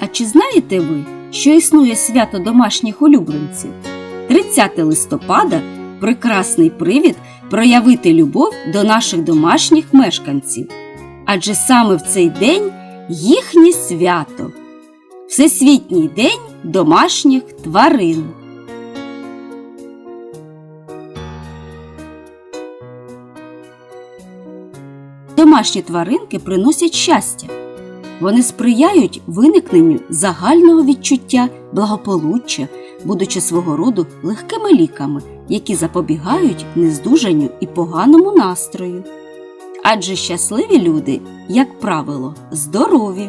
А чи знаєте ви, що існує свято домашніх улюбленців? 30 листопада прекрасний привід проявити любов до наших домашніх мешканців. Адже саме в цей день їхнє свято Всесвітній день домашніх тварин. Домашні тваринки приносять щастя. Вони сприяють виникненню загального відчуття благополуччя, будучи свого роду легкими ліками, які запобігають нездужанню і поганому настрою. Адже щасливі люди, як правило, здорові,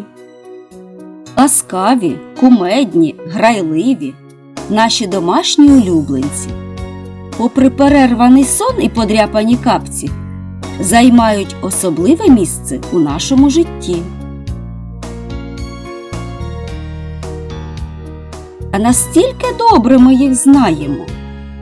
ласкаві, кумедні, грайливі, наші домашні улюбленці. Попри перерваний сон і подряпані капці, займають особливе місце у нашому житті. А настільки добре ми їх знаємо,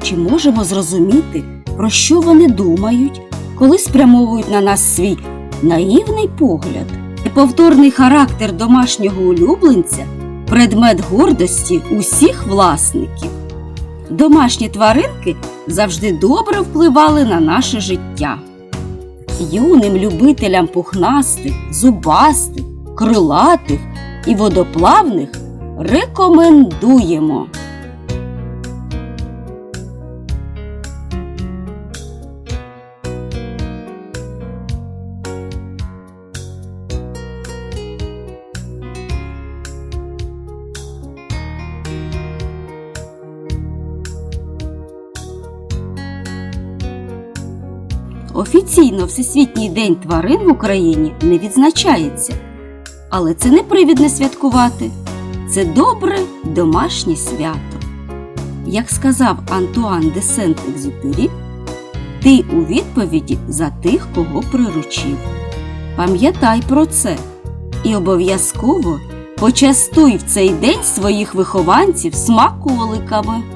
чи можемо зрозуміти, про що вони думають, коли спрямовують на нас свій наївний погляд. Неповторний характер домашнього улюбленця предмет гордості усіх власників. Домашні тваринки завжди добре впливали на наше життя. Юним любителям пухнастих, зубастих, крилатих і водоплавних рекомендуємо. Офіційно Всесвітній день тварин в Україні не відзначається, але це не привід не святкувати. Це добре домашнє свято. Як сказав Антуан де Сент-Екзюпері, ти у відповіді за тих, кого приручив. Пам'ятай про це і обов'язково почастуй в цей день своїх вихованців смаколиками.